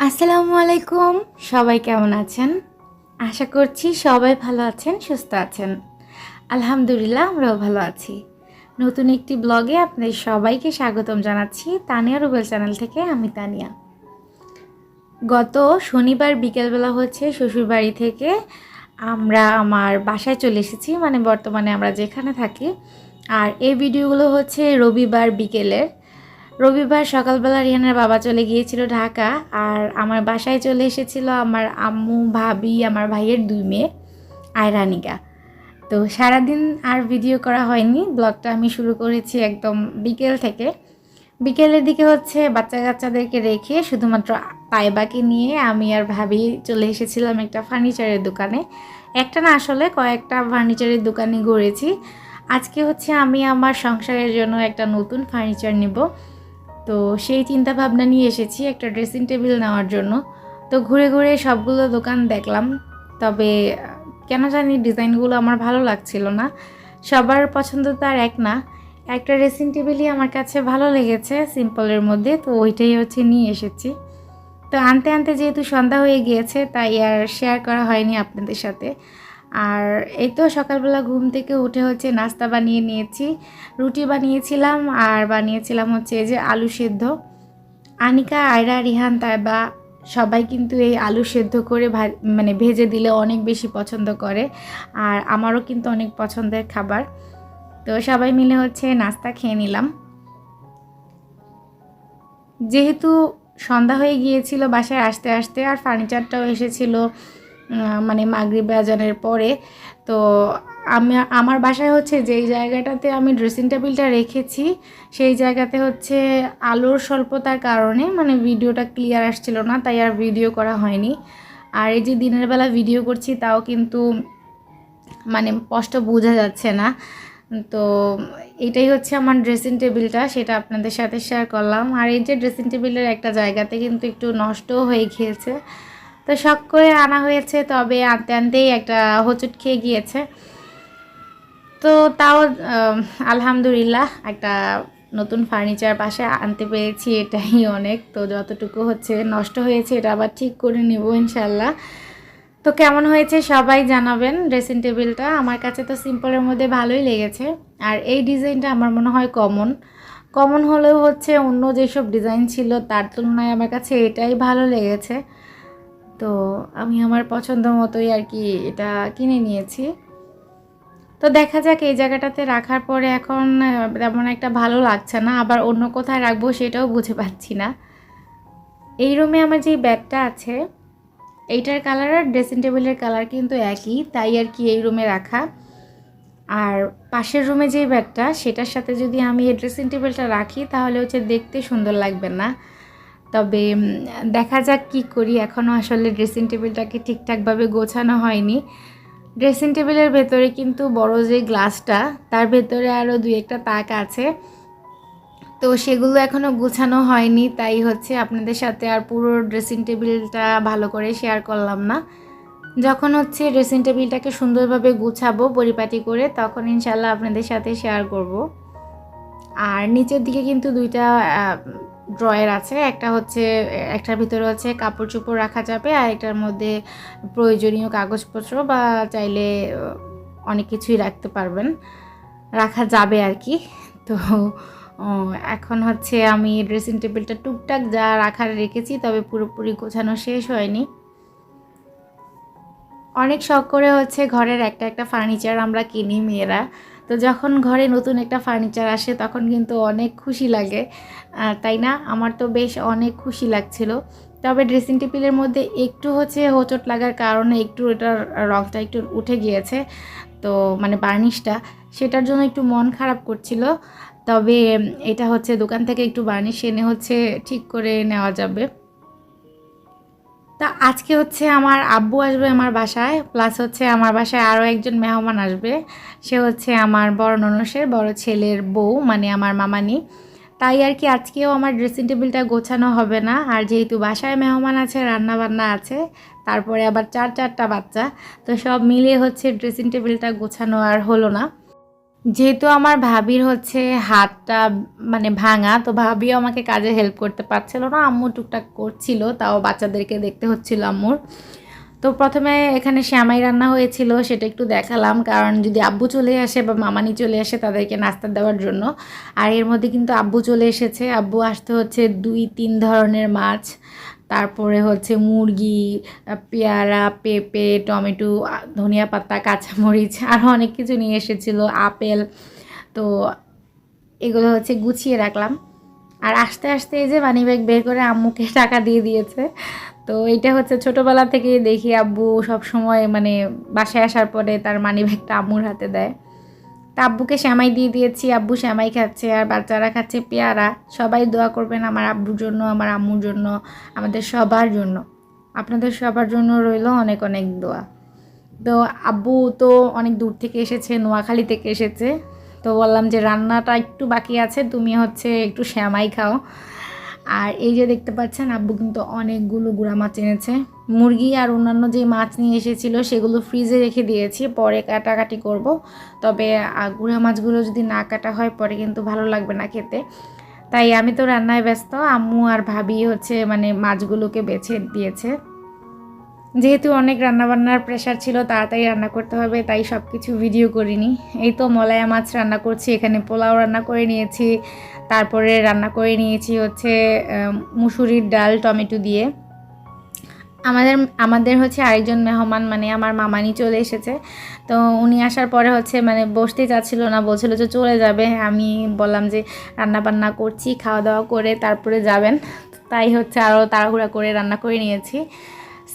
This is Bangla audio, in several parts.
আসসালামু আলাইকুম। সবাই কেমন আছেন? আশা করছি সবাই ভালো আছেন, সুস্থ আছেন। আলহামদুলিল্লাহ, আমরাও ভালো আছি। নতুন একটি ব্লগে আপনাদের সবাইকে স্বাগতম জানাচ্ছি তানিয়া রুবেল চ্যানেল থেকে আমি তানিয়া। গত শনিবার বিকেলবেলা হচ্ছে শ্বশুরবাড়ি থেকে আমরা আমার বাসায় চলে এসেছি মানে বর্তমানে আমরা যেখানে থাকি। আর এই ভিডিওগুলো হচ্ছে রবিবার বিকেলের। রবিবার সকালবেলা রিহানের বাবা চলে গিয়েছিল ঢাকা আর আমার বাসায় চলে এসেছিল আমার আম্মু, ভাবি, আমার ভাইয়ের দুই মেয়ে আয়রানিকা তো সারাদিন আর ভিডিও করা হয়নি, ব্লগটা আমি শুরু করেছি একদম বিকেল থেকে। বিকেলের দিকে হচ্ছে বাচ্চা কাচ্চাদেরকে রেখে শুধুমাত্র তাইবাকে নিয়ে আমি আর ভাবি চলে এসেছিলাম একটা ফার্নিচারের দোকানে। একটা না আসলে কয়েকটা ফার্নিচারের দোকানে ঘুরেছি। আজকে হচ্ছে আমি আমার সংসারের জন্য একটা নতুন ফার্নিচার নেব। তো সেই চিন্তা ভাবনা নিয়ে এসেছি একটা ড্রেসিং টেবিল নেওয়ার জন্য। তো ঘুরে ঘুরে সবগুলো দোকান দেখলাম, তবে কেন জানি ডিজাইনগুলো আমার ভালো লাগছিল না। সবার পছন্দ তো আর এক না, একটা ড্রেসিং টেবিলই আমার কাছে ভালো লেগেছে সিম্পলের মধ্যে, তো ওইটাই হচ্ছে নিয়ে এসেছি। তো আনতে আনতে যেহেতু সন্ধ্যা হয়ে গিয়েছে, তাই আর শেয়ার করা হয়নি আপনাদের সাথে। আর এই তো সকালবেলা ঘুম থেকে উঠে হচ্ছে নাস্তা বানিয়ে নিয়েছি, রুটি বানিয়েছিলাম আর বানিয়েছিলাম হচ্ছে এই যে আলু সেদ্ধ। আনিকা, আয়রা, রিহান, তাইবা সবাই কিন্তু এই আলু সেদ্ধ করে মানে ভেজে দিলে অনেক বেশি পছন্দ করে আর আমারও কিন্তু অনেক পছন্দের খাবার। তো সবাই মিলে হচ্ছে নাস্তা খেয়ে নিলাম। যেহেতু সন্ধ্যা হয়ে গিয়েছিল বাসায় আসতে আসতে আর ফার্নিচারটাও এসেছিল মানে মাগরিব আজানের পরে। তো আমি, আমার বাসায় হচ্ছে যেই জায়গাটাতে আমি ড্রেসিং টেবিলটা রেখেছি, সেই জায়গাতে হচ্ছে আলোর স্বল্পতার কারণে মানে ভিডিওটা ক্লিয়ার আসছিল না, তাই আর ভিডিও করা হয়নি। আর এই যে দিনের বেলা ভিডিও করছি, তাও কিন্তু মানে স্পষ্ট বোঝা যাচ্ছে না। তো এটাই হচ্ছে আমার ড্রেসিং টেবিলটা সেটা আপনাদের সাথে শেয়ার করলাম। আর এই যে ড্রেসিং টেবিলের একটা জায়গাতে কিন্তু একটু নষ্টও হয়ে গিয়েছে। তো শখ করে আনা হয়েছে, তবে আনতে আনতেই একটা হোঁচট খেয়ে গিয়েছে। তো তাও আলহামদুলিল্লাহ, একটা নতুন ফার্নিচার পাশে আনতে পেরেছি এটাই অনেক। তো যতটুকু হচ্ছে নষ্ট হয়েছে, এটা আবার ঠিক করে নেব ইনশাল্লাহ তো কেমন হয়েছে সবাই জানাবেন ড্রেসিং টেবিলটা আমার কাছে তো সিম্পলের মধ্যে ভালোই লেগেছে। আর এই ডিজাইনটা আমার মনে হয় কমন কমন হলেও হচ্ছে অন্য যেসব ডিজাইন ছিল, তার তুলনায় আমার কাছে এটাই ভালো লেগেছে। তো আমি আমার পছন্দ মতোই আর কি এটা কিনে নিয়েছি। তো দেখা যাক এই জায়গাটাতে রাখার পরে এখন তেমন একটা ভালো লাগছে না, আবার অন্য কোথায় রাখব সেটাও বুঝে পাচ্ছি না। এই রুমে আমার যে ব্যাগটা আছে, এইটার কালার আর ড্রেসিং টেবিলের কালার কিন্তু একই, তাই আর কি এই রুমে রাখা। আর পাশের রুমে যে ব্যাগটা, সেটার সাথে যদি আমি এই ড্রেসিং টেবিলটা রাখি, তাহলে হচ্ছে দেখতে সুন্দর লাগবে না। তবে দেখা যাক কি করি। এখনও আসলে ড্রেসিং টেবিলটাকে ঠিকঠাকভাবে গোছানো হয়নি। ড্রেসিং টেবিলের ভেতরে কিন্তু বড় যে গ্লাসটা তার ভেতরে আরও দুই একটা তাক আছে। তো সেগুলো এখনও গুছানো হয়নি, তাই হচ্ছে আপনাদের সাথে আর পুরো ড্রেসিং টেবিলটা ভালো করে শেয়ার করলাম না। যখন হচ্ছে ড্রেসিং টেবিলটাকে সুন্দরভাবে গুছাবো পরিপাটি করে, তখন ইনশাল্লাহ আপনাদের সাথে শেয়ার করব। আর নিচের দিকে কিন্তু দুইটা ড্রয়ার আছে, একটা হচ্ছে, একটার ভিতরে হচ্ছে কাপড় চোপড় রাখা যাবে আর একটার মধ্যে প্রয়োজনীয় কাগজপত্র বা চাইলে অনেক কিছুই রাখতে পারবেন, রাখা যাবে আর কি। তো এখন হচ্ছে আমি ড্রেসিং টেবিলটা টুকটাক যা রাখার রেখেছি, তবে পুরোপুরি গোছানো শেষ হয়নি। অনেক শখ করে হচ্ছে ঘরের একটা একটা ফার্নিচার আমরা কিনি মেয়েরা। তো যখন ঘরে নতুন একটা ফার্নিচার আসে, তখন কিন্তু অনেক খুশি লাগে। তাই না? আমার তো বেশ অনেক খুশি লাগছিল। তবে ড্রেসিং টেবিলের মধ্যে একটু হচ্ছে হোঁচট লাগার কারণে একটু এটার রংটা একটু উঠে গিয়েছে। তো মানে বার্নিশটা সেটার জন্য একটু মন খারাপ করছিল। তবে এটা হচ্ছে দোকান থেকে একটু বার্নিশ এনে হচ্ছে ঠিক করে নেওয়া যাবে। তা আজকে হচ্ছে আমার আব্বু আসবে আমার বাসায় প্লাস হচ্ছে আমার বাসায় আরও একজন মেহমান আসবে। সে হচ্ছে আমার বড় ননসের বড় ছেলের বউ মানে আমার মামানি। তাই আর কি আজকেও আমার ড্রেসিং টেবিলটা গোছানো হবে না। আর যেহেতু বাসায় মেহমান আছে রান্না বান্না আছে, তারপরে আবার চার চারটা বাচ্চা, তো সব মিলিয়ে হচ্ছে ড্রেসিং টেবিলটা গোছানো আর হলো না। যেহেতু আমার ভাবির হচ্ছে হাতটা মানে ভাঙা, তো ভাবিও আমাকে কাজে হেল্প করতে পারছিল না। আম্মু টুকটাক করছিল, তাও বাচ্চাদেরকে দেখতে হচ্ছিল আম্মুর। তো প্রথমে এখানে শ্যামাই রান্না হয়েছিল, সেটা একটু দেখালাম। কারণ যদি আব্বু চলে আসে বা মামানি চলে আসে, তাদেরকে নাস্তা দেওয়ার জন্য। আর এর মধ্যে কিন্তু আব্বু চলে এসেছে। আব্বু আসতে হচ্ছে দুই তিন ধরনের মাছ। তারপরে হচ্ছে মুরগি পেয়ারা, পেঁপে, টমেটো ধনিয়া পাতা, কাঁচামরিচ আরও অনেক কিছু নিয়ে এসেছিল, আপেল। তো এগুলো হচ্ছে গুছিয়ে রাখলাম। আর আস্তে আস্তে এই যে মানি ব্যাগ বের করে আম্মুকে টাকা দিয়ে দিয়েছে। তো এটা হচ্ছে ছোটোবেলা থেকে দেখি আব্বু সব সময় মানে বাসায় আসার পরে তার মানি ব্যাগটা আম্মুর হাতে দেয়। তা আব্বুকে শ্যামাই দিয়ে দিয়েছি, আব্বু শ্যামাই খাচ্ছে, আর বাচ্চারা খাচ্ছে পেয়ারা। সবাই দোয়া করবেন আমার আব্বুর জন্য, আমার আম্মুর জন্য, আমাদের সবার জন্য। আপনাদের সবার জন্য রইল অনেক অনেক দোয়া। তো আব্বু তো অনেক দূর থেকে এসেছে, নোয়াখালী থেকে এসেছে। তো বললাম যে, রান্নাটা একটু বাকি আছে, তুমি হচ্ছে একটু শ্যামাই খাও। আর এই যে দেখতে পাচ্ছেন, আব্বু কিন্তু অনেকগুলো গুঁড়া মাছ এনেছে। মুরগি আর অন্যান্য যে মাছ নিয়ে এসেছিল, সেগুলো ফ্রিজে রেখে দিয়েছি। পরে কাটাকাটি করব। তবে গুঁড়া মাছগুলো যদি না কাটা হয়, পরে কিন্তু ভালো লাগবে না খেতে। তাই আমি তো রান্নায় ব্যস্ত। আম্মু আর ভাবি হচ্ছে মানে মাছগুলোকে বেছে দিয়েছে। যেহেতু অনেক রান্নাবান্নার প্রেশার ছিল, তাড়াতাড়ি রান্না করতে হবে, তাই সব কিছু ভিডিও করিনি। এই তো মলায়া মাছ রান্না করছি, এখানে পোলাও রান্না করে নিয়েছি, তারপরে রান্না করে নিয়েছি হচ্ছে মুসুরির ডাল, টমেটো দিয়ে। আমাদের আমাদের হচ্ছে আরেকজন মেহমান মানে আমার মামানি চলে এসেছে। তো উনি আসার পরে হচ্ছে মানে বসতে চাচ্ছিল না, বলছিল যে চলে যাবে। আমি বললাম যে রান্না বান্না করছি, খাওয়া দাওয়া করে তারপরে যাবেন। তাই হচ্ছে আরও তাড়াহুড়া করে রান্না করে নিয়েছি।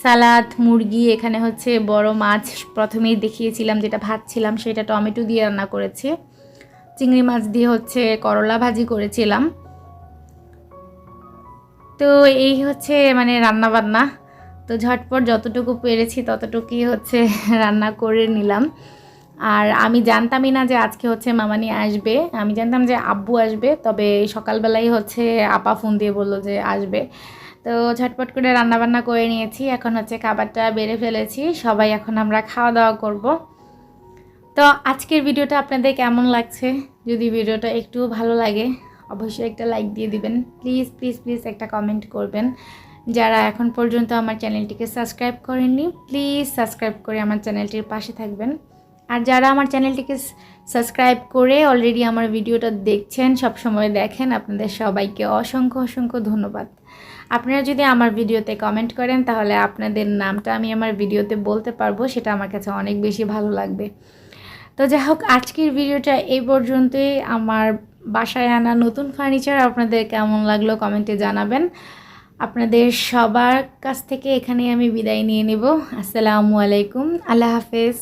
সালাদ, মুরগি, এখানে হচ্ছে বড় মাছ প্রথমেই দেখিয়েছিলাম, যেটা ভাজছিলাম, সেটা টমেটো দিয়ে রান্না করেছি। চিংড়ি মাছ দিয়ে হচ্ছে করলা ভাজি করেছিলাম। তো এই হচ্ছে মানে রান্না বান্না তো ঝটপট যতটুকু পেরেছি ততটুকুই হচ্ছে রান্না করে নিলাম। আর আমি জানতামই না যে আজকে হচ্ছে মামানি আসবে। আমি জানতাম যে আব্বু আসবে, তবে সকালবেলাই হচ্ছে আপা ফোন দিয়ে বলল যে আসবে। তো ঝটপট করে রান্নাবান্না করে নিয়েছি। এখন হচ্ছে খাবারটা বেড়ে ফেলেছি। সবাই এখন আমরা খাওয়া দাওয়া করব। তো আজকের ভিডিওটা আপনাদের কেমন লাগছে? যদি ভিডিওটা একটু ভালো লাগে, অবশ্যই একটা লাইক দিয়ে দিবেন। প্লিজ প্লিজ প্লিজ একটা কমেন্ট করবেন। যারা এখন পর্যন্ত আমার চ্যানেলটিকে সাবস্ক্রাইব করেননি, প্লিজ সাবস্ক্রাইব করে আমার চ্যানেলটির পাশে থাকবেন। আর যারা আমার চ্যানেলটিকে সাবস্ক্রাইব করে অলরেডি আমার ভিডিওটা দেখছেন সব সময় দেখেন, আপনাদের সবাইকে অসংখ্য অসংখ্য ধন্যবাদ। আপনারা যদি আমার ভিডিওতে কমেন্ট করেন, তাহলে আপনাদের নামটা আমি আমার ভিডিওতে বলতে পারব, সেটা আমার কাছে অনেক বেশি ভালো লাগবে। তো যাই হোক, আজকের ভিডিওটা এই পর্যন্তই। আমার বাসায় আনা নতুন ফার্নিচার আপনাদের কেমন লাগল কমেন্টে জানাবেন। আপনাদের সবার কাছ থেকে এখানে আমি বিদায় নিয়ে নেব। আসসালামু আলাইকুম। আল্লাহ হাফেজ।